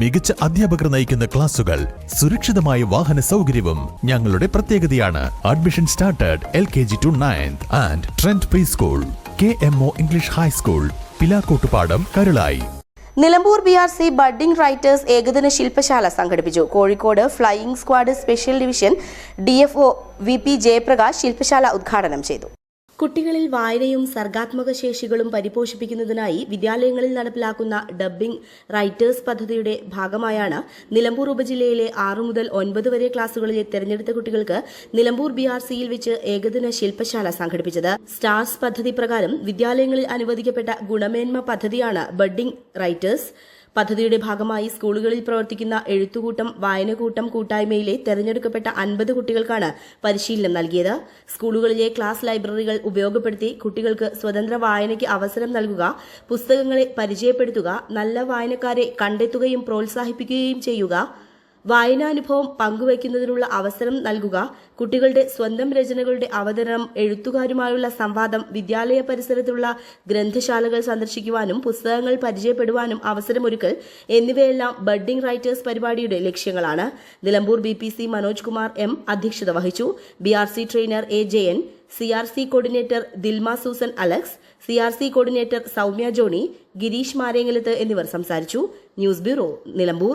മികച്ച അധ്യാപകർ നയിക്കുന്ന ക്ലാസുകൾ സുരക്ഷിതമായ വാഹന സൗകര്യവും ഞങ്ങളുടെ പ്രത്യേകതയാണ്. Admission started L K G to ninth and trend preschool K M O English high school Pilakkottupadam Karulai Nilambur B R C budding writers ഏകദിന ശില്പശാല സംഘടിപ്പിച്ചു. Kozhikode flying squad special division D F O V P Jayaprakash ശില്പശാല ഉദ്ഘാടനം ചെയ്തു. കുട്ടികളിൽ വായനയും സർഗാത്മക ശേഷികളും പരിപോഷിപ്പിക്കുന്നതിനായി വിദ്യാലയങ്ങളിൽ നടപ്പിലാക്കുന്ന ഡബ്ബിംഗ് റൈറ്റേഴ്സ് പദ്ധതിയുടെ ഭാഗമായാണ് നിലമ്പൂർ ഉപജില്ലയിലെ ആറു മുതൽ ഒൻപത് വരെ ക്ലാസുകളിലെ തെരഞ്ഞെടുത്ത കുട്ടികൾക്ക് നിലമ്പൂർ ബി ആർ സിയിൽ വെച്ച് ഏകദിന ശില്പശാല സംഘടിപ്പിച്ചത്. സ്റ്റാർസ് പദ്ധതി പ്രകാരം വിദ്യാലയങ്ങളിൽ അനുവദിക്കപ്പെട്ട ഗുണമേന്മ പദ്ധതിയാണ് ബഡ്ഡിംഗ് റൈറ്റേഴ്സ് പദ്ധതിയുടെ ഭാഗമായി സ്കൂളുകളിൽ പ്രവർത്തിക്കുന്ന എഴുത്തുകൂട്ടം വായനക്കൂട്ടം കൂട്ടായ്മയിലെ തെരഞ്ഞെടുക്കപ്പെട്ട അൻപത് കുട്ടികൾക്കാണ് പരിശീലനം നൽകിയത്. സ്കൂളുകളിലെ ക്ലാസ് ലൈബ്രറികൾ ഉപയോഗപ്പെടുത്തി കുട്ടികൾക്ക് സ്വതന്ത്ര വായനയ്ക്ക് അവസരം നൽകുക പുസ്തകങ്ങളെ പരിചയപ്പെടുത്തുക നല്ല വായനക്കാരെ കണ്ടെത്തുകയും പ്രോത്സാഹിപ്പിക്കുകയും ചെയ്യുക. വായനാനുഭവം പങ്കുവയ്ക്കുന്നതിനുള്ള അവസരം നൽകുക കുട്ടികളുടെ സ്വന്തം രചനകളുടെ അവതരണം എഴുത്തുകാരുമായുള്ള സംവാദം വിദ്യാലയ പരിസരത്തുള്ള ഗ്രന്ഥശാലകൾ സന്ദർശിക്കുവാനും പുസ്തകങ്ങൾ പരിചയപ്പെടുവാനും അവസരമൊരുക്കൽ എന്നിവയെല്ലാം ബഡ്ഡിംഗ് റൈറ്റേഴ്സ് പരിപാടിയുടെ ലക്ഷ്യങ്ങളാണ്. Nilambur B P C Manoj Kumar M അധ്യക്ഷത വഹിച്ചു. B R C trainer A Jayan C R C coordinator Dilma Susan Alex C R C coordinator Soumya Johny Girish Marengalath എന്നിവർ സംസാരിച്ചു. News bureau Nilambur.